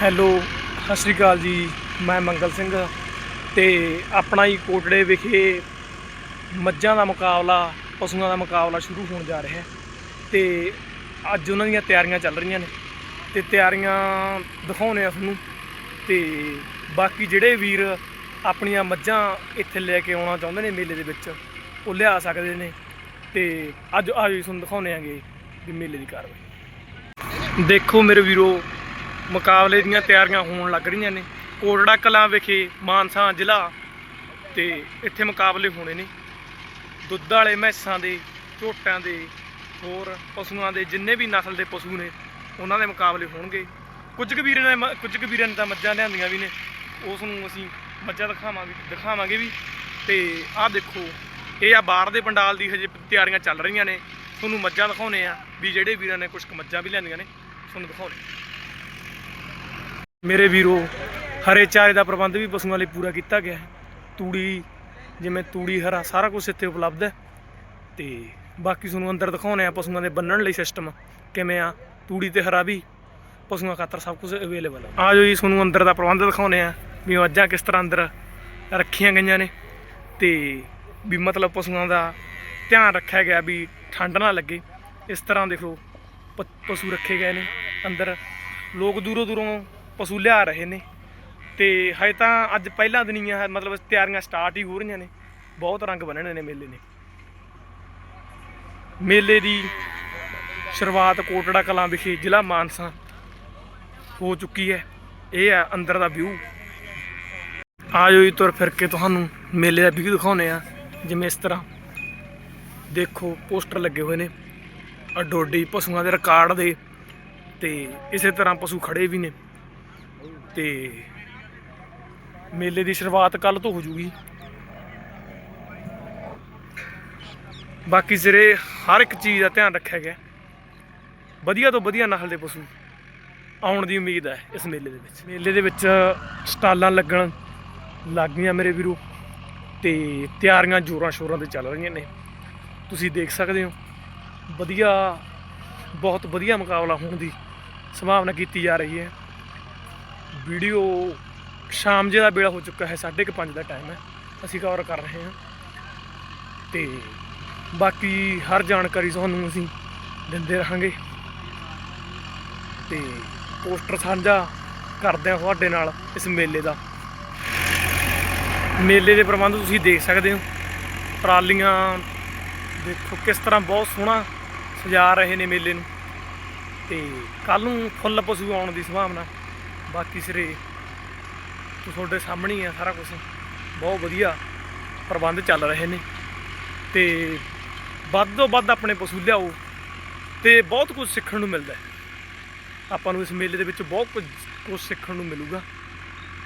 Hello, ਸਤਿ ਸ਼੍ਰੀ ਅਕਾਲ ਜੀ, ਮੈਂ ਮੰਗਲ ਸਿੰਘ ਤੇ ਆਪਣਾ ਹੀ ਕੋਟੜੇ ਵਿਖੇ ਮੱਝਾਂ ਦਾ ਮੁਕਾਬਲਾ, ਪਸ਼ੂਆਂ ਦਾ ਮੁਕਾਬਲਾ ਸ਼ੁਰੂ ਹੋਣ ਜਾ ਰਿਹਾ ਹੈ ਤੇ ਅੱਜ ਉਹਨਾਂ ਦੀਆਂ ਤਿਆਰੀਆਂ ਚੱਲ ਰਹੀਆਂ ਨੇ ਤੇ ਤਿਆਰੀਆਂ ਦਿਖਾਉਣੇ ਆ ਤੁਹਾਨੂੰ ਤੇ ਬਾਕੀ ਜਿਹੜੇ ਵੀਰ ਆਪਣੀਆਂ ਮੱਝਾਂ ਇੱਥੇ ਲੈ ਕੇ ਆਉਣਾ ਚਾਹੁੰਦੇ ਨੇ ਮੇਲੇ ਦੇ ਵਿੱਚ, ਉਹ ਲਿਆ ਸਕਦੇ ਨੇ ਤੇ ਅੱਜ ਆਜੋ ਤੁਹਾਨੂੰ ਦਿਖਾਉਣੇ ਆਂਗੇ ਵੀ ਮੇਲੇ ਦੀ ਕਾਰਵਾਈ। ਦੇਖੋ ਮੇਰੇ ਵੀਰੋ ਮੁਕਾਬਲੇ ਦੀਆਂ ਤਿਆਰੀਆਂ ਹੋਣ ਲੱਗ ਰਹੀਆਂ ਨੇ। ਕੋਟੜਾ ਕਲਾਂ ਵਿਖੇ ਮਾਨਸਾ ਜ਼ਿਲ੍ਹਾ ਤੇ ਇੱਥੇ ਮੁਕਾਬਲੇ ਹੋਣੇ ਨੇ। ਦੁੱਧ ਵਾਲੇ ਮੈਸਾਂ ਦੇ ਝੋਟਾਂ ਦੇ ਹੋਰ ਪਸ਼ੂਆਂ ਦੇ ਜਿੰਨੇ ਵੀ ਨਸਲ ਦੇ ਪਸ਼ੂ ਨੇ, ਉਹਨਾਂ ਦੇ ਮੁਕਾਬਲੇ ਹੋਣਗੇ। ਕੁਝ ਕੁ ਵੀਰਾਂ ਨੇ ਮ- ਕੁਝ ਕੁ ਵੀਰਾਂ ਨੇ ਤਾਂ ਮੱਝਾਂ ਲਿਆਂਦੀਆਂ ਵੀ ਨੇ। ਉਸ ਨੂੰ ਅਸੀਂ ਮੱਝਾਂ ਦਿਖਾਵਾਂਗੇ ਦਿਖਾਵਾਂਗੇ ਵੀ। ਤੇ ਆਹ ਦੇਖੋ, ਇਹ ਆ ਬਾਹਰ ਦੇ ਪੰਡਾਲ ਦੀ ਹਜੇ ਤਿਆਰੀਆਂ ਚੱਲ ਰਹੀਆਂ ਨੇ। ਤੁਹਾਨੂੰ ਮੱਝਾਂ ਦਿਖਾਉਣੇ ਆ ਵੀ ਜਿਹੜੇ ਵੀਰਾਂ ਨੇ ਕੁਝ ਕੁ ਮੱਝਾਂ ਵੀ ਲਿਆਂਦੀਆਂ ਨੇ। ਤੁਹਾਨੂੰ ਦਿਖਾਉਣੇ ਮੇਰੇ ਵੀਰੋ, ਹਰੇ ਚਾਰੇ ਦਾ ਪ੍ਰਬੰਧ ਵੀ ਪਸ਼ੂਆਂ ਲਈ ਪੂਰਾ ਕੀਤਾ ਗਿਆ ਹੈ। ਤੂੜੀ, ਜਿਵੇਂ ਤੂੜੀ, ਹਰਾ, ਸਾਰਾ ਕੁਝ ਇੱਥੇ ਉਪਲਬਧ ਹੈ। ਤੇ ਬਾਕੀ ਤੁਹਾਨੂੰ ਅੰਦਰ ਦਿਖਾਉਣੇ ਆ ਪਸ਼ੂਆਂ ਦੇ ਬੰਨਣ ਲਈ ਸਿਸਟਮ ਕਿਵੇਂ ਆ, ਤੂੜੀ ਤੇ ਹਰਾ ਵੀ ਪਸ਼ੂਆਂ ਖਾਤਰ ਸਭ ਕੁਝ ਅਵੇਲੇਬਲ ਹੈ। ਆ ਜੋ ਜੀ, ਤੁਹਾਨੂੰ ਅੰਦਰ ਦਾ ਪ੍ਰਬੰਧ ਦਿਖਾਉਣੇ ਆ ਵੀ ਮੱਝਾਂ ਕਿਸ ਤਰ੍ਹਾਂ ਅੰਦਰ ਰੱਖੀਆਂ ਗਈਆਂ ਨੇ। ਤੇ ਵੀ ਮਤਲਬ ਪਸ਼ੂਆਂ ਦਾ ਧਿਆਨ ਰੱਖਿਆ ਗਿਆ ਵੀ ਠੰਡ ਨਾ ਲੱਗੇ। ਇਸ ਤਰ੍ਹਾਂ ਦੇਖੋ, ਪ- ਪਸ਼ੂ ਰੱਖੇ ਗਏ ਨੇ ਅੰਦਰ। ਲੋਕ ਦੂਰੋਂ ਦੂਰੋਂ ਪਸ਼ੂ ਲਿਆ ਰਹੇ ਨੇ। ਤੇ ਹਜੇ ਤਾਂ ਅੱਜ ਪਹਿਲਾ ਦਿਨ ਹੀ ਆ, ਮਤਲਬ ਤਿਆਰੀਆਂ ਸਟਾਰਟ ਹੀ ਹੋ ਰਹੀਆਂ ਨੇ। ਬਹੁਤ ਰੰਗ ਬੰਨਣੇ ਨੇ ਮੇਲੇ ਨੇ। ਮੇਲੇ ਦੀ ਸ਼ੁਰੂਆਤ ਕੋਟੜਾ ਕਲਾਂ ਵਿਖੇ ਜ਼ਿਲ੍ਹਾ ਮਾਨਸਾ ਹੋ ਚੁੱਕੀ ਹੈ। ਇਹ ਹੈ ਅੰਦਰ ਦਾ ਵਿਊ ਆਜੋ ਜੀ ਤੁਰ ਫਿਰ ਕੇ ਤੁਹਾਨੂੰ ਮੇਲੇ ਦਾ ਵਿਊ ਦਿਖਾਉਨੇ ਆ ਜਿਵੇਂ ਇਸ ਤਰ੍ਹਾਂ ਦੇਖੋ, ਪੋਸਟਰ ਲੱਗੇ ਹੋਏ ਨੇ। ਅਡੋਡੀ ਪਸ਼ੂਆਂ ਦੇ ਰਿਕਾਰਡ ਦੇ। ਤੇ ਇਸੇ ਤਰ੍ਹਾਂ ਪਸ਼ੂ ਖੜੇ ਵੀ ਨੇ। ਤੇ ਮੇਲੇ ਦੀ ਸ਼ੁਰੂਆਤ ਕੱਲ ਤੋਂ ਹੋ ਜੂਗੀ। ਬਾਕੀ ਸਿਰੇ ਹਰ ਇੱਕ ਚੀਜ਼ ਦਾ ਧਿਆਨ ਰੱਖਿਆ ਗਿਆ, ਵਧੀਆ ਤੋਂ ਵਧੀਆ ਨਸਲ ਦੇ ਪਸ਼ੂ ਆਉਣ ਦੀ ਉਮੀਦ ਹੈ ਇਸ ਮੇਲੇ ਦੇ ਵਿੱਚ। ਮੇਲੇ ਦੇ ਵਿੱਚ ਸਟਾਲਾਂ ਲੱਗਣ ਲੱਗ ਗਈਆਂ ਮੇਰੇ ਵੀਰੋ ਤੇ ਤਿਆਰੀਆਂ ਜੋਰਾਂ ਸ਼ੋਰਾਂ ਤੇ ਚੱਲ ਰਹੀਆਂ ਨੇ। ਤੁਸੀਂ ਦੇਖ ਸਕਦੇ ਹੋ, ਵਧੀਆ, ਬਹੁਤ ਵਧੀਆ ਮੁਕਾਬਲਾ ਹੋਣ ਦੀ ਸੰਭਾਵਨਾ ਕੀਤੀ ਜਾ ਰਹੀ ਹੈ। ਵੀਡੀਓ ਸ਼ਾਮ ਜੇ ਦਾ ਵੇਲਾ ਹੋ ਚੁੱਕਾ ਹੈ 5:30 ਦਾ ਟਾਈਮ ਹੈ। ਅਸੀਂ ਕਵਰ ਕਰ ਰਹੇ ਹਾਂ। ਤੇ ਬਾਕੀ ਹਰ ਜਾਣਕਾਰੀ ਤੁਹਾਨੂੰ ਅਸੀਂ ਦਿੰਦੇ ਰਹਾਂਗੇ। ਤੇ ਪੋਸਟਰ ਸਾਂਝਾ ਕਰਦੇ ਹਾਂ ਤੁਹਾਡੇ ਨਾਲ ਇਸ ਮੇਲੇ ਦਾ। ਮੇਲੇ ਦੇ ਪ੍ਰਬੰਧ ਤੁਸੀਂ ਦੇਖ ਸਕਦੇ ਹੋ। ਟਰਾਲੀਆਂ ਦੇਖੋ ਕਿਸ ਤਰ੍ਹਾਂ ਬਹੁਤ ਸੋਹਣਾ ਸਜਾ ਰਹੇ ਨੇ ਮੇਲੇ ਨੂੰ। ਤੇ ਕੱਲ ਨੂੰ ਫੁੱਲ ਪਸ਼ੂ ਆਉਣ ਦੀ ਸੰਭਾਵਨਾ। ਬਾਕੀ ਸਿਰੇ ਤੁਹਾਡੇ ਸਾਹਮਣੇ ਹੀ ਆ, ਸਾਰਾ ਕੁਝ ਬਹੁਤ ਵਧੀਆ ਪ੍ਰਬੰਧ ਚੱਲ ਰਹੇ ਨੇ। ਤੇ ਵੱਧ ਤੋਂ ਵੱਧ ਆਪਣੇ ਪਸ਼ੂ ਲਿਆਓ ਤੇ ਬਹੁਤ ਕੁਝ ਸਿੱਖਣ ਨੂੰ ਮਿਲਦਾ ਆਪਾਂ ਨੂੰ ਇਸ ਮੇਲੇ ਦੇ ਵਿੱਚ ਬਹੁਤ ਕੁਝ ਕੁਝ ਸਿੱਖਣ ਨੂੰ ਮਿਲੂਗਾ।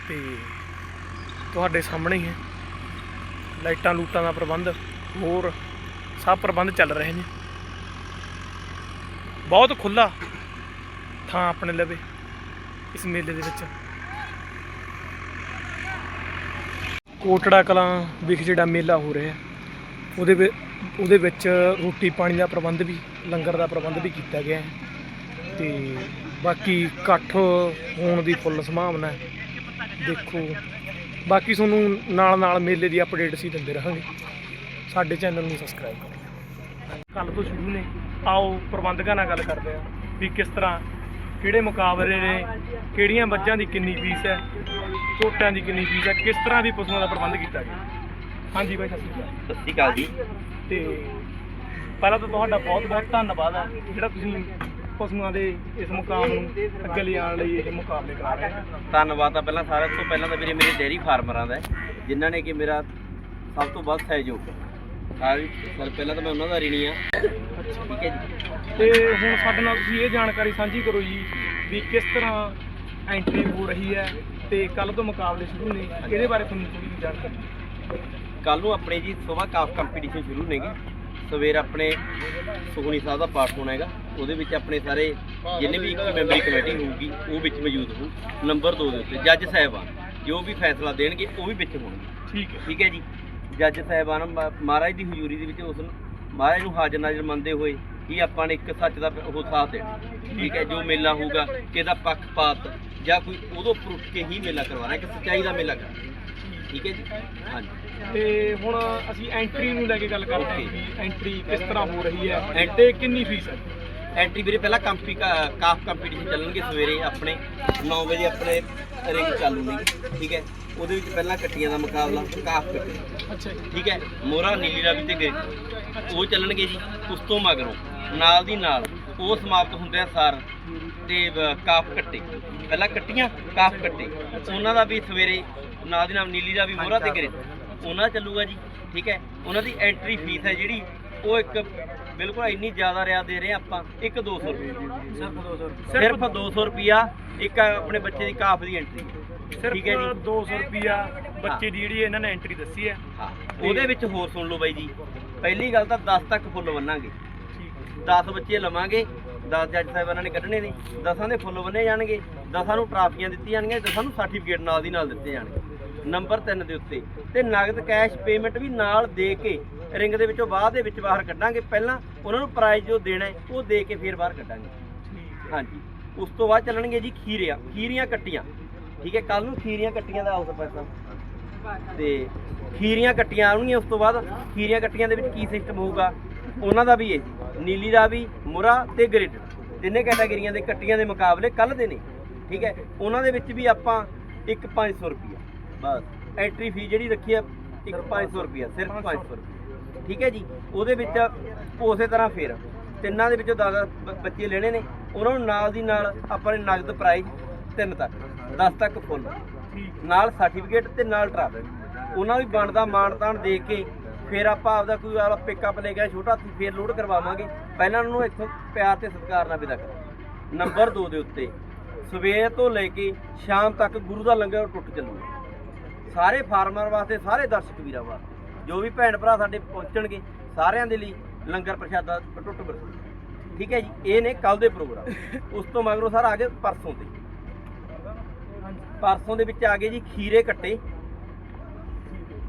ਤੇ ਤੁਹਾਡੇ ਸਾਹਮਣੇ ਹੀ ਹੈ। ਲਾਈਟਾਂ ਲੂਟਾਂ ਦਾ ਪ੍ਰਬੰਧ, ਹੋਰ ਸਭ ਪ੍ਰਬੰਧ ਚੱਲ ਰਹੇ ਨੇ। ਬਹੁਤ ਖੁੱਲਾ ਥਾਂ ਆਪਣੇ ਲਵੇ। ਇਸ ਮੇਲੇ ਦੇ ਵਿੱਚ। ਕੋਟੜਾ ਕਲਾਂ ਵਿਖੇ ਜਿਹੜਾ ਮੇਲਾ ਹੋ ਰਿਹਾ ਉਹਦੇ ਵਿੱਚ ਉਹਦੇ ਵਿੱਚ ਰੋਟੀ ਪਾਣੀ ਦਾ ਪ੍ਰਬੰਧ ਵੀ, ਲੰਗਰ ਦਾ ਪ੍ਰਬੰਧ ਵੀ ਕੀਤਾ ਗਿਆ ਹੈ। ਤੇ ਬਾਕੀ ਇਕੱਠ ਹੋਣ ਦੀ ਫੁੱਲ ਸੰਭਾਵਨਾ ਹੈ। ਦੇਖੋ, ਬਾਕੀ ਤੁਹਾਨੂੰ ਨਾਲ ਨਾਲ ਮੇਲੇ ਦੀ ਅਪਡੇਟ ਅਸੀਂ ਦਿੰਦੇ ਰਹਾਂਗੇ। ਸਾਡੇ ਚੈਨਲ ਨੂੰ ਸਬਸਕ੍ਰਾਈਬ ਕਰੋ। ਕੱਲ ਤੋਂ ਸ਼ੁਰੂ ਨੇ। ਆਓ ਪ੍ਰਬੰਧਕਾਂ ਨਾਲ ਗੱਲ ਕਰਦੇ ਆ ਵੀ ਕਿਸ ਤਰ੍ਹਾਂ ਕਿਹੜੇ ਮੁਕਾਬਲੇ ਨੇ? ਕਿਹੜੀਆਂ ਮੱਝਾਂ ਦੀ ਕਿੰਨੀ ਫੀਸ ਹੈ? ਝੋਟਿਆਂ ਦੀ ਕਿੰਨੀ ਫੀਸ ਹੈ? ਕਿਸ ਤਰ੍ਹਾਂ ਦੀ ਪਸ਼ੂਆਂ ਦਾ ਪ੍ਰਬੰਧ ਕੀਤਾ ਗਿਆ? ਹਾਂਜੀ ਬਾਈ ਸਤਿ ਸ਼੍ਰੀ ਅਕਾਲ। ਸਤਿ ਸ਼੍ਰੀ ਅਕਾਲ ਜੀ। ਤੇ ਪਹਿਲਾਂ ਤਾਂ ਤੁਹਾਡਾ ਬਹੁਤ ਬਹੁਤ ਧੰਨਵਾਦ ਹੈ ਜਿਹੜਾ ਤੁਸੀਂ ਪਸ਼ੂਆਂ ਦੇ ਇਸ ਮੁਕਾਮ ਨੂੰ ਅੱਗੇ ਲਿਜਾਣ ਲਈ ਇਹ ਮੁਕਾਬਲੇ ਕਰਾ ਰਹੇ ਹੋ। ਧੰਨਵਾਦ ਤਾਂ ਪਹਿਲਾਂ ਸਾਰਿਆਂ ਤੋਂ। ਪਹਿਲਾਂ ਤਾਂ ਵੀਰੇ ਮੇਰੇ ਡੇਅਰੀ ਫਾਰਮਰਾਂ ਦਾ ਜਿਨ੍ਹਾਂ ਨੇ ਕਿ ਮੇਰਾ ਸਭ ਤੋਂ ਵੱਧ ਸਹਿਯੋਗ ਸਾਰੀ ਸਰ ਪਹਿਲਾਂ ਤਾਂ ਮੈਂ ਉਹਨਾਂ ਦਾ ਰਿਣੀ ਆ ਠੀਕ ਹੈ ਜੀ ਤੇ ਹੁਣ ਸਾਡੇ ਨਾਲ ਤੁਸੀਂ ਇਹ ਜਾਣਕਾਰੀ ਸਾਂਝੀ ਕਰੋ ਜੀ ਵੀ ਕਿਸ ਤਰ੍ਹਾਂ ਐਂਟਰੀ ਹੋ ਰਹੀ ਹੈ ਤੇ ਕੱਲ ਤੋਂ ਮੁਕਾਬਲੇ ਸ਼ੁਰੂ ਨੇ ਇਹਦੇ ਬਾਰੇ ਤੁਹਾਨੂੰ ਥੋੜੀ ਜਾਣਕਾਰੀ ਕੱਲ ਨੂੰ ਆਪਣੇ ਜੀ ਸਵੇਰ ਕਾਫ ਕੰਪੀਟੀਸ਼ਨ ਸ਼ੁਰੂ ਨੇਗੇ। ਸਵੇਰ ਆਪਣੇ ਸੁਖਣੀ ਸਾਹਿਬ ਦਾ ਪਾਠ ਹੋਣਾ ਹੈਗਾ ਉਹਦੇ ਵਿੱਚ ਆਪਣੇ ਸਾਰੇ ਜਿੰਨੇ ਵੀ ਮੈਂਬਰੀ ਕਮੇਟੀ ਹੋਊਗੀ ਉਹ ਵਿੱਚ ਮੌਜੂਦ ਹੋਊ। ਨੰਬਰ 2 ਦੇ ਉੱਤੇ ਜੱਜ ਸਾਹਿਬਾਨ ਜੋ ਵੀ ਫੈਸਲਾ ਦੇਣਗੇ ਉਹ ਵੀ ਵਿੱਚ ਹੋਣਗੇ। ਠੀਕ ਹੈ। ਠੀਕ ਹੈ ਜੀ। ਜੱਜ ਸਾਹਿਬਾਨ ਮਹਾਰਾਜ ਦੀ ਹਜ਼ੂਰੀ ਦੇ ਵਿੱਚ ਉਸ ਨੂੰ ਮਹਾਰਾਜ ਨੂੰ ਹਾਜ਼ਰ ਨਾਜ਼ਰ ਮੰਨਦੇ ਹੋਏ ਹੀ ਆਪਾਂ ਨੇ ਇੱਕ ਸੱਚ ਦਾ ਉਹ ਸਾਥ ਦੇਣਾ। ਠੀਕ ਹੈ ਜੋ ਮੇਲਾ ਹੋਊਗਾ ਕਿਹਦਾ ਪੱਖਪਾਤ ਜਾਂ ਕੋਈ ਉਦੋਂ ਉੱਠ ਕੇ ਹੀ ਮੇਲਾ ਕਰਵਾਉਣਾ ਇੱਕ ਸੱਚਾਈ ਦਾ ਮੇਲਾ ਕਰਨਾ। ਠੀਕ ਹੈ ਜੀ? ਹਾਂਜੀ। ਤੇ ਹੁਣ ਅਸੀਂ ਐਂਟਰੀ ਨੂੰ ਲੈ ਕੇ ਗੱਲ ਕਰਦੇ ਹਾਂ. ਵੀ ਐਂਟਰੀ ਕਿਸ ਤਰ੍ਹਾਂ ਹੋ ਰਹੀ ਹੈ ਤੇ ਕਿੰਨੀ ਫੀਸ ਹੈ? ਐਂਟਰੀ ਵੀਰੇ ਪਹਿਲਾਂ ਕੰਪੀ ਕਾਫ ਕੰਪੀਟੀਸ਼ਨ ਚੱਲਣਗੇ ਸਵੇਰੇ ਆਪਣੇ 9 ਵਜੇ ਆਪਣੇ ਰਿੰਗ ਚਾਲੂ ਨੇ। ਠੀਕ ਹੈ? ਉਹਦੇ ਵਿੱਚ ਪਹਿਲਾਂ ਕੱਟੀਆਂ ਦਾ ਮੁਕਾਬਲਾ ਕਾਫ ਕੱਟੀ। ਅੱਛਾ ਠੀਕ ਹੈ? ਮੋਹਰਾ ਨੀਲੀ ਰਾਵੀ ਤੇ ਗਏ। ਉਹ ਚੱਲਣਗੇ ਜੀ ਉਸ ਤੋਂ ਮਗਰੋਂ। ਨਾਲ ਦੀ ਨਾਲ ਉਹ ਸਮਾਪਤ ਹੁੰਦੇ ਆ ਸਾਰ ਤੇ ਕਾਫ ਕੱਟੇ। ਪਹਿਲਾਂ ਕੱਟੀਆਂ ਕਾਫ ਕੱਟੇ। ਉਹਨਾਂ ਦਾ ਵੀ ਸਵੇਰੇ ਨਾਲ ਦੀ ਨਾਲ ਨੀਲੀ ਦਾ ਵੀ ਮੋਹਰਾ ਤੇ ਗਰੇ ਉਹਨਾਂ ਚੱਲੂਗਾ ਜੀ ਠੀਕ ਹੈ? ਉਹਨਾਂ ਦੀ ਐਂਟਰੀ ਫੀਸ ਹੈ ਜਿਹੜੀ ਉਹ ਇੱਕ ਬਿਲਕੁਲ ਇੰਨੀ ਜ਼ਿਆਦਾ ਰਿਆ ਦੇ ਰਹੇ ਆਪਾਂ ਇੱਕ 200 ਰੁਪਏ। ਸਿਰਫ 200 ਸਿਰਫ 200 ਰੁਪਿਆ ਇੱਕ ਆਪਣੇ ਬੱਚੇ ਦੀ ਕਾਫ ਦੀ ਐਂਟਰੀ ਠੀਕ ਹੈ ਜੀ। 200 ਰੁਪਿਆ ਬੱਚੇ ਦੀ ਜਿਹੜੀ ਇਹਨਾਂ ਨੇ ਐਂਟਰੀ ਦੱਸੀ ਹੈ। ਹਾਂ ਉਹਦੇ ਵਿੱਚ ਹੋਰ ਸੁਣ ਲਓ ਬਾਈ ਜੀ। ਪਹਿਲੀ ਗੱਲ ਤਾਂ 10 ਤੱਕ ਫੁੱਲ ਬੰਨਾਂਗੇ। ਠੀਕ 10 ਬੱਚੇ ਲਵਾਂਗੇ 10 ਜੱਜ ਸਾਹਿਬਾਨਾਂ ਨੇ ਕੱਢਣੇ ਨੇ। 10ਾਂ ਦੇ ਫੁੱਲ ਬੰਨੇ ਜਾਣਗੇ 10ਾਂ ਨੂੰ ਟਰਾਫੀਆਂ ਦਿੱਤੀਆਂ ਜਾਣਗੀਆਂ 10ਾਂ ਨੂੰ ਸਰਟੀਫਿਕੇਟ ਨਾਲ ਦੀ ਨਾਲ ਦਿੱਤੇ ਜਾਣਗੇ। ਨੰਬਰ 3 ਦੇ ਉੱਤੇ। ਤੇ ਨਗਦ ਕੈਸ਼ ਪੇਮੈਂਟ ਵੀ ਨਾਲ ਦੇ ਕੇ ਰਿੰਗ ਦੇ ਵਿੱਚੋਂ ਬਾਅਦ ਦੇ ਵਿੱਚ ਬਾਹਰ ਕੱਢਾਂਗੇ। ਪਹਿਲਾਂ ਉਹਨਾਂ ਨੂੰ ਪ੍ਰਾਈਜ਼ ਜੋ ਦੇਣਾ ਉਹ ਦੇ ਕੇ ਫਿਰ ਬਾਹਰ ਕੱਢਾਂਗੇ। ਠੀਕ ਹਾਂਜੀ। ਉਸ ਤੋਂ ਬਾਅਦ ਚੱਲਣਗੇ ਜੀ ਖੀਰੀਆਂ। ਖੀਰੀਆਂ ਕੱਟੀਆਂ। ਠੀਕ ਹੈ ਕੱਲ ਨੂੰ ਖੀਰੀਆਂ ਕੱਟੀਆਂ ਦਾ ਆਉਸ ਪੈਸਾ ਤੇ ਖੀਰੀਆਂ ਕੱਟੀਆਂ ਆਉਣਗੀਆਂ ਉਸ ਤੋਂ ਬਾਅਦ ਖੀਰੀਆਂ ਕੱਟੀਆਂ ਦੇ ਵਿੱਚ ਕੀ ਸਿਸਟਮ ਹੋਊਗਾ? ਉਹਨਾਂ ਦਾ ਵੀ ਹੈ ਨੀਲੀ ਦਾ ਵੀ ਮੁਰਾ ਤੇ ਗ੍ਰਿਡ ਤਿੰਨੇ ਕੈਟਾਗਰੀਆਂ ਦੇ ਕੱਟੀਆਂ ਦੇ ਮੁਕਾਬਲੇ ਕੱਲ ਦੇ ਨੇ ਠੀਕ ਹੈ। ਉਹਨਾਂ ਦੇ ਵਿੱਚ ਵੀ ਆਪਾਂ ਇੱਕ 500 ਰੁਪਿਆ ਬਸ। ਐਂਟਰੀ ਫੀ ਜਿਹੜੀ ਰੱਖੀ ਆ ਇੱਕ 500 ਰੁਪਿਆ ਸਿਰਫ 500 ਰੁਪਿਆ ਠੀਕ ਹੈ ਜੀ ਉਹਦੇ ਵਿੱਚ ਉਸੇ ਤਰ੍ਹਾਂ ਫੇਰ ਤਿੰਨਾਂ ਦੇ ਵਿੱਚੋਂ 10 ਬੱਚੇ ਲੈਣੇ ਨੇ ਉਹਨਾਂ ਨੂੰ ਨਾਲ ਦੀ ਨਾਲ ਆਪਾਂ ਨੇ ਨਗਦ ਪ੍ਰਾਈਜ਼ ਤਿੰਨ ਤੱਕ। 10 ਤੱਕ ਫੁੱਲ। ਨਾਲ ਸਰਟੀਫਿਕੇਟ ਤੇ ਨਾਲ ਟਰਾਫੀ ਉਹਨਾਂ ਵੀ ਬਣਦਾ ਮਾਨਤਾਨ ਦੇ ਕੇ ਫਿਰ ਆਪਾਂ ਆਪਦਾ ਕੋਈ ਵਾਲਾ ਪਿਕਅਪ ਲੈ ਕੇ ਛੋਟਾ ਹਾਥੀ ਫਿਰ ਲੋਡ ਕਰਵਾਵਾਂਗੇ। ਪਹਿਲਾਂ ਉਹਨਾਂ ਨੂੰ ਇੱਥੋਂ ਪਿਆਰ ਤੇ ਸਤਿਕਾਰ ਨਾਲ ਵਿਦਾ ਕਰਾਂਗੇ ਨੰਬਰ 2 ਦੇ ਉੱਤੇ, ਸਵੇਰ ਤੋਂ ਲੈ ਕੇ ਸ਼ਾਮ ਤੱਕ ਗੁਰੂ ਦਾ ਲੰਗਰ ਟੁੱਟ ਚੱਲੂਗਾ ਸਾਰੇ ਫਾਰਮਰ ਵਾਸਤੇ, ਸਾਰੇ ਦਰਸ਼ਕ ਵੀਰਾਂ ਵਾਸਤੇ, ਜੋ ਵੀ ਭੈਣ ਭਰਾ ਸਾਡੇ ਪਹੁੰਚਣਗੇ, ਸਾਰਿਆਂ ਦੇ ਲਈ ਲੰਗਰ ਪ੍ਰਸ਼ਾਦਾ ਟੁੱਟ ਬਰਸੂ ਠੀਕ ਹੈ ਜੀ, ਇਹ ਨੇ ਕੱਲ ਦੇ ਪ੍ਰੋਗਰਾਮ। ਉਸ ਤੋਂ ਮਗਰੋਂ ਸਰ ਆ ਗਏ ਪਰਸੋਂ ਤੇ ਪਰਸੋਂ ਦੇ ਵਿੱਚ ਆ ਗਏ ਜੀ ਖੀਰੇ ਕੱਟੇ।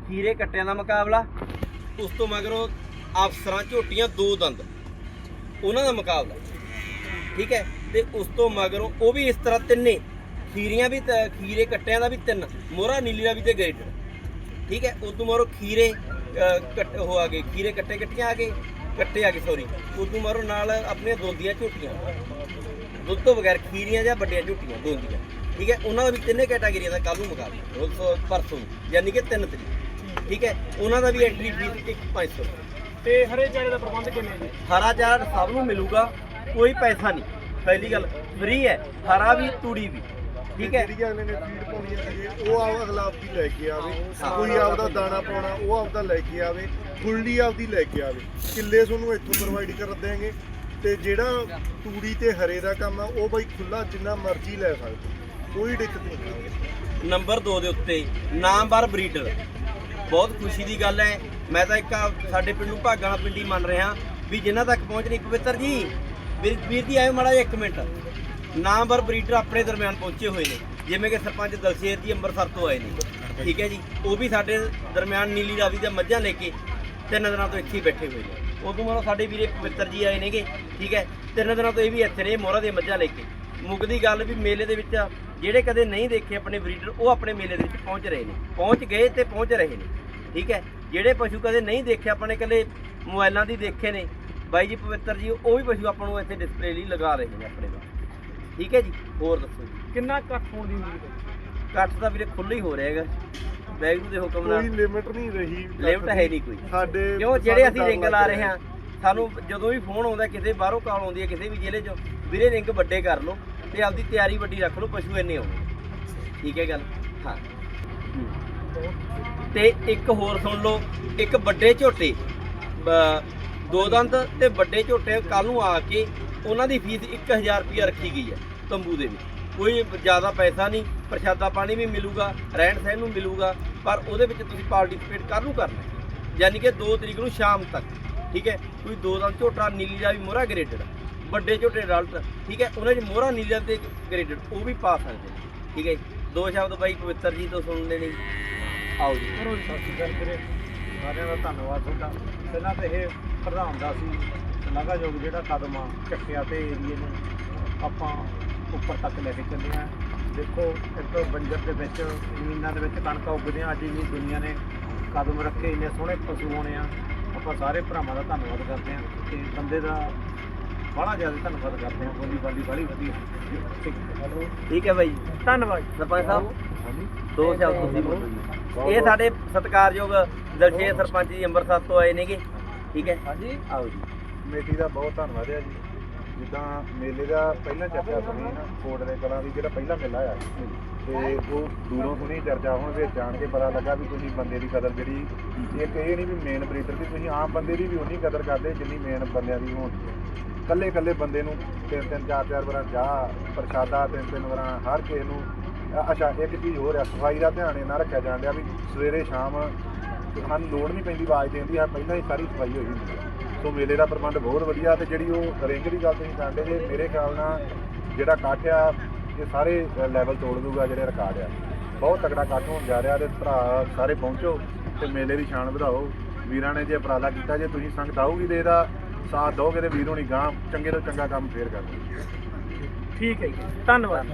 ਖੀਰੇ ਕੱਟਿਆਂ ਦਾ ਮੁਕਾਬਲਾ। ਉਸ ਤੋਂ ਮਗਰੋਂ ਅਫਸਰਾਂ ਝੋਟੀਆਂ ਦੋ ਦੰਦ। ਉਹਨਾਂ ਦਾ ਮੁਕਾਬਲਾ। ਠੀਕ ਹੈ? ਤੇ ਉਸ ਤੋਂ ਮਗਰੋਂ ਉਹ ਵੀ ਇਸ ਤਰ੍ਹਾਂ ਤਿੰਨੇ। ਖੀਰੀਆਂ ਵੀ ਖੀਰੇ ਕੱਟਿਆਂ ਦਾ ਵੀ ਤਿੰਨ। ਮੋਹਰਾ ਨੀਲੀ ਦਾ ਵੀ ਤੇ ਗ੍ਰੇਡਰ ਠੀਕ ਹੈ? ਉਸ ਤੋਂ ਮਗਰੋਂ ਖੀਰੇ ਕੱਟ ਹੋ ਆ ਗਏ। ਖੀਰੇ ਕੱਟੇ ਕੱਟੀਆਂ ਆ ਗਏ। ਕੱਟੇ ਆ ਗਏ ਸੌਰੀ ਉਸ ਤੋਂ ਮਗਰੋਂ ਨਾਲ ਆਪਣੀਆਂ ਦੋਂਦੀਆਂ ਝੋਟੀਆਂ। ਦੁੱਧ ਤੋਂ ਬਗੈਰ ਖੀਰੀਆਂ ਜਾਂ ਵੱਡੀਆਂ ਝੋਟੀਆਂ, ਦੋਂਦੀਆਂ। ਠੀਕ ਹੈ? ਉਹਨਾਂ ਦਾ ਵੀ ਤਿੰਨੇ ਕੈਟਾਗਰੀਆਂ ਦਾ ਕੱਲ ਨੂੰ ਮੁਕਾਬਲਾ ਤੋਂ ਪਰਸੋਂ ਯਾਨੀ ਕਿ 3 ਤਰੀਕ। ਠੀਕ ਹੈ? ਉਹਨਾਂ ਦਾ ਵੀ ਐਂਟਰੀ ਫੀਸ ਇੱਕ 500 ਤੇ ਹਰੇ ਚਾਰੇ ਦਾ ਪ੍ਰਬੰਧ ਕਿਵੇਂ ਜੀ? ਹਰਾ ਚਾਰ ਸਭ ਨੂੰ ਮਿਲੂਗਾ ਕੋਈ ਪੈਸਾ ਨਹੀਂ। ਪਹਿਲੀ ਗੱਲ ਫ੍ਰੀ ਹੈ। ਹਰਾ ਵੀ ਤੂੜੀ ਵੀ। ਠੀਕ ਹੈ? ਜਿਹੜੀ ਅਗਲੇ ਨੇ ਫੀਡ ਪਾਉਣੀ ਹੈ ਉਹ ਆਪ ਅਗਲਾ ਆਪਦੀ ਲੈ ਕੇ ਆਵੇ। ਹਾਂ। ਕੋਈ ਆਪਦਾ ਦਾਣਾ ਪਾਉਣਾ ਉਹ ਆਪਦਾ ਲੈ ਕੇ ਆਵੇ। ਫੁੱਲੀ ਆਪਦੀ ਲੈ ਕੇ ਆਵੇ। ਕਿੱਲੇ ਤੁਹਾਨੂੰ ਇੱਥੋਂ ਪ੍ਰੋਵਾਈਡ ਕਰ ਦਿਆਂਗੇ। ਤੇ ਜਿਹੜਾ ਤੂੜੀ ਤੇ ਹਰੇ ਦਾ ਕੰਮ ਆ ਉਹ ਬਾਈ ਖੁੱਲਾ ਜਿੰਨਾ ਮਰਜ਼ੀ ਲੈ ਸਕਦੇ। ਕੋਈ ਦਿੱਕਤ ਨਹੀਂ ਨੰਬਰ 2 ਦੇ ਉੱਤੇ ਨਾਮਵਰ ਬਰੀਡਰ ਬਹੁਤ ਖੁਸ਼ੀ ਦੀ ਗੱਲ ਹੈ। ਮੈਂ ਤਾਂ ਇੱਕ ਸਾਡੇ ਪਿੰਡ ਨੂੰ ਭਾਗਾਂ ਵਾਲਾ ਪਿੰਡੀ ਮੰਨ ਰਿਹਾ ਵੀ ਜਿਨ੍ਹਾਂ ਤੱਕ ਪਹੁੰਚ ਨਹੀਂ ਪਵਿੱਤਰ ਜੀ, ਵੀਰ ਵੀਰ ਜੀ ਆਇਓ ਮਾੜਾ ਜਿਹਾ ਇੱਕ ਮਿੰਟ। ਨਾਮਵਰ ਬਰੀਡਰ ਆਪਣੇ ਦਰਮਿਆਨ ਪਹੁੰਚੇ ਹੋਏ ਨੇ। ਜਿਵੇਂ ਕਿ ਸਰਪੰਚ ਦਲਸ਼ੇਰ ਜੀ ਅੰਮ੍ਰਿਤਸਰ ਤੋਂ ਆਏ ਨੇ। ਠੀਕ ਹੈ ਜੀ। ਉਹ ਵੀ ਸਾਡੇ ਦਰਮਿਆਨ ਨੀਲੀ ਰਾਵੀ ਦੀਆਂ ਮੱਝਾਂ ਲੈ ਕੇ ਤਿੰਨ ਦਿਨਾਂ ਤੋਂ ਇੱਥੇ ਹੀ ਬੈਠੇ ਹੋਏ ਨੇ। ਉਦੋਂ ਮਰੋ ਸਾਡੇ ਵੀਰੇ ਪਵਿੱਤਰ ਜੀ ਆਏ ਨੇਗੇ। ਠੀਕ ਹੈ। ਤਿੰਨ ਦਿਨਾਂ ਤੋਂ ਇਹ ਵੀ ਇੱਥੇ ਨੇ ਮੋਹਰਾ ਦੀਆਂ ਮੱਝਾਂ ਲੈ ਕੇ। ਮੁੱਕਦੀ ਗੱਲ ਵੀ ਮੇਲੇ ਦੇ ਵਿੱਚ ਜਿਹੜੇ ਕਦੇ ਨਹੀਂ ਦੇਖੇ ਆਪਣੇ ਬਰੀਡਰ ਉਹ ਆਪਣੇ ਮੇਲੇ ਦੇ ਵਿੱਚ ਪਹੁੰਚ ਰਹੇ ਨੇ। ਪਹੁੰਚ ਗਏ ਤੇ ਪਹੁੰਚ ਰਹੇ ਨੇ ਠੀਕ ਹੈ? ਜਿਹੜੇ ਪਸ਼ੂ ਕਦੇ ਨਹੀਂ ਦੇਖੇ ਆਪਣੇ ਕੱਲੇ ਮੋਬਾਈਲਾਂ ਦੀ ਦੇਖੇ ਨੇ ਬਾਈ ਜੀ ਪਵਿੱਤਰ ਜੀ ਉਹ ਵੀ ਪਸ਼ੂ ਆਪਾਂ ਨੂੰ ਇੱਥੇ ਡਿਸਪਲੇ ਲਈ ਲਗਾ ਰਹੇ ਨੇ ਆਪਣੇ ਨਾਲ। ਠੀਕ ਹੈ ਜੀ? ਹੋਰ ਦੱਸੋ ਜੀ? ਕਿੰਨਾ ਘੱਟ ਹੋਣ ਦੀ ਉਮੀਦ ਹੈ? ਕੱਟ ਤਾਂ ਵੀਰੇ ਖੁੱਲ੍ਹਾ ਹੀ ਹੋ ਰਿਹਾ ਹੈਗਾ। ਵੈਗਰੂ ਦੇ ਹੁਕਮ ਕੋਈ ਨਾਲ ਲਿਮਿਟ ਨਹੀਂ ਰਹੀ। ਲਿਮਟ ਹੈ ਨਹੀਂ ਕੋਈ। ਸਾਡੇ ਕਿਉਂ? ਜਿਹੜੇ ਅਸੀਂ ਰਿੰਗ ਲਾ ਰਹੇ ਹਾਂ ਸਾਨੂੰ ਜਦੋਂ ਵੀ ਫੋਨ ਆਉਂਦਾ ਕਿਸੇ ਬਾਹਰੋਂ ਕਾਲ ਆਉਂਦੀ ਹੈ ਕਿਸੇ ਵੀ ਜ਼ਿਲ੍ਹੇ 'ਚੋਂ ਵੀਰੇ ਰਿੰਗ ਵੱਡੇ ਕਰ ਲਓ। ਤੇ ਆਪਦੀ ਤਿਆਰੀ ਵੱਡੀ ਰੱਖ ਲਓ, ਪਸ਼ੂ ਇੰਨੇ ਆਉਣੇ ਠੀਕ ਹੈ ਗੱਲ? ਹਾਂ। ਤੇ ਇੱਕ ਹੋਰ ਸੁਣ ਲਓ, ਇੱਕ ਵੱਡੇ ਝੋਟੇ ਦੋ ਦੰਦ ਤੇ ਵੱਡੇ ਝੋਟੇ ਕੱਲ ਨੂੰ ਆ ਕੇ ਉਹਨਾਂ ਦੀ ਫੀਸ 1000 ਰੁਪਇਆ ਰੱਖੀ ਗਈ ਹੈ ਤੰਬੂ ਦੇ ਵਿੱਚ। ਕੋਈ ਜ਼ਿਆਦਾ ਪੈਸਾ ਨਹੀਂ, ਪ੍ਰਸ਼ਾਦਾ ਪਾਣੀ ਵੀ ਮਿਲੂਗਾ, ਰਹਿਣ ਸਹਿਣ ਨੂੰ ਮਿਲੂਗਾ, ਪਰ ਉਹਦੇ ਵਿੱਚ ਤੁਸੀਂ ਪਾਰਟਿਸਿਪੇਟ ਕਰ ਨੂੰ ਕਰਨਾ ਯਾਨੀ ਕਿ 2 ਤਰੀਕ ਨੂੰ ਸ਼ਾਮ ਤੱਕ। ਠੀਕ ਹੈ? ਕੋਈ ਦੋ ਦੰਦ ਝੋਟਾ, ਨੀਲੀ ਦਾ ਵੀ ਮੋਹਰਾ ਗ੍ਰੇਡਡ ਵੱਡੇ ਝੋਟੇ ਅਡਲਟ ਠੀਕ ਹੈ, ਉਹਨਾਂ 'ਚ ਮੋਹਰਾ ਨੀਲੀ ਤੇ ਗ੍ਰੇਡਡ ਉਹ ਵੀ ਪਾ ਸਕਦੇ ਨੇ। ਠੀਕ ਹੈ ਜੀ। ਦੋ ਸ਼ਬਦ ਬਾਈ ਪਵਿੱਤਰ ਜੀ ਤੋਂ ਸੁਣਨੇ ਨੇ ਜੀ। ਆਓ ਜੀ ਕਰੋ ਜੀ, ਸਤਿ ਸ਼੍ਰੀ ਅਕਾਲ ਵੀਰੇ ਸਾਰਿਆਂ ਦਾ ਧੰਨਵਾਦ ਤੁਹਾਡਾ ਪਹਿਲਾਂ ਤਾਂ ਇਹ ਪ੍ਰਧਾਨ ਦਾ ਸੀ, ਸ਼ਲਾਘਾਯੋਗ ਜਿਹੜਾ ਕਦਮ ਆ, ਚੱਕਿਆ ਤੇ ਏਰੀਏ ਨੂੰ ਆਪਾਂ ਉੱਪਰ ਤੱਕ ਲੈ ਕੇ ਚੱਲੇ ਆ ਦੇਖੋ ਇੱਕ ਬੰਜਰ ਦੇ ਵਿੱਚ, ਜ਼ਮੀਨਾਂ ਦੇ ਵਿੱਚ ਕਣਕਾਂ ਉੱਗਦੀਆਂ ਅੱਜ ਇੰਨੀ ਦੁਨੀਆ ਨੇ ਕਦਮ ਰੱਖੇ, ਇੰਨੇ ਸੋਹਣੇ ਪਸ਼ੂ ਹੋਣੇ ਆ ਆਪਾਂ ਸਾਰੇ ਭਰਾਵਾਂ ਦਾ ਧੰਨਵਾਦ ਕਰਦੇ ਆ ਤੇ ਬੰਦੇ ਦਾ ਬੜਾ ਜ਼ਿਆਦਾ ਧੰਨਵਾਦ ਕਰਦੇ ਆ ਬੋਲੀ ਬਾਲੀ ਬੜੀ ਵਧੀਆ। ਠੀਕ ਹੈ। ਠੀਕ ਹੈ ਬਾਈ। ਧੰਨਵਾਦ। ਸਰਪੰਚ ਸਾਹਿਬ ਦੋ ਸ਼ਬਦ ਤੁਸੀਂ ਬੋਲੋ। ਇਹ ਸਾਡੇ ਸਤਿਕਾਰਯੋਗ ਦਲਸ਼ੇਰ ਸਰਪੰਚ ਜੀ ਅੰਮ੍ਰਿਤਸਰ ਤੋਂ ਆਏ ਨੇਗੇ। ਠੀਕ ਹੈ। ਹਾਂਜੀ। ਆਓ ਜੀ। ਕਮੇਟੀ ਦਾ ਬਹੁਤ ਧੰਨਵਾਦ ਹੈ ਜੀ। ਜਿੱਦਾਂ ਮੇਲੇ ਦਾ ਪਹਿਲਾਂ ਚਰਚਾ ਸੁਣੀ ਨਾ ਕੋਟ ਦੇ ਕਲਾਂ ਦੀ ਜਿਹੜਾ ਪਹਿਲਾ ਮੇਲਾ ਆ। ਤੇ ਉਹ ਦੂਰੋਂ ਸੁਣੀ ਚਰਚਾ ਹੁਣ ਵਿੱਚ ਜਾਣ ਕੇ ਪਤਾ ਲੱਗਾ ਵੀ ਤੁਸੀਂ ਬੰਦੇ ਦੀ ਕਦਰ ਜਿਹੜੀ ਇੱਕ ਇਹ ਨਹੀਂ ਵੀ ਮੇਨ ਬਰੀਡਰ ਦੀ ਤੁਸੀਂ ਆਮ ਬੰਦੇ ਦੀ ਵੀ ਉਨੀ ਕਦਰ ਕਰਦੇ ਜਿੰਨੀ ਮੇਨ ਬੰਦਿਆਂ ਦੀ ਹੋਣ। ਕੱਲੇ ਕੱਲੇ ਬੰਦੇ ਨੂੰ ਤਿੰਨ ਤਿੰਨ ਚਾਰ ਚਾਰ ਵਾਰਾਂ ਚਾਹ ਪ੍ਰਸ਼ਾਦਾ ਤਿੰਨ ਤਿੰਨ ਵਾਰਾਂ, ਹਰ ਕਿਸੇ ਨੂੰ ਅੱਛਾ, ਇੱਕ ਚੀਜ਼ ਹੋਰ ਆ, ਸਫ਼ਾਈ ਦਾ ਧਿਆਨ ਇਹਨਾਂ ਰੱਖਿਆ ਜਾਣ ਡਿਆ ਵੀ ਸਵੇਰੇ, ਸ਼ਾਮ ਸਾਨੂੰ ਲੋੜ ਨਹੀਂ ਪੈਂਦੀ ਆਵਾਜ਼ ਦੇਣ ਦੀ, ਆ ਪਹਿਲਾਂ ਹੀ ਸਾਰੀ ਸਫ਼ਾਈ ਹੋਈ ਹੁੰਦੀ ਹੈ ਸੋ ਮੇਲੇ ਦਾ ਪ੍ਰਬੰਧ ਬਹੁਤ ਵਧੀਆ ਤੇ ਜਿਹੜੀ ਉਹ ਰਿੰਗ ਦੀ ਗੱਲ ਤੁਸੀਂ ਕਰਦੇ ਜੇ, ਮੇਰੇ ਖਿਆਲ ਨਾਲ ਜਿਹੜਾ ਇਕੱਠ ਆ, ਇਹ ਸਾਰੇ ਲੈਵਲ ਤੋੜ ਦੂਗਾ ਜਿਹੜੇ ਰਿਕਾਰਡ ਆ। ਬਹੁਤ ਤਕੜਾ ਇਕੱਠ ਹੋਣ ਜਾ ਰਿਹਾ ਤੇ ਭਰਾ ਸਾਰੇ ਪਹੁੰਚੋ ਤੇ ਮੇਲੇ ਦੀ ਸ਼ਾਨ ਵਧਾਓ। ਵੀਰਾਂ ਨੇ ਜੇ ਉਪਰਾਲਾ ਕੀਤਾ, ਜੇ ਤੁਸੀਂ ਸੰਗਤ ਆਊਗੀ ਤੇ ਇਹਦਾ ਸਾਥ ਦਿਓਗੇ ਤੇ ਵੀਰ ਹੋਣੀ ਗਾਂ ਚੰਗੇ ਤੋਂ ਚੰਗਾ ਕੰਮ ਫੇਰ ਕਰਦੇ ਠੀਕ ਹੈ ਜੀ। ਧੰਨਵਾਦ।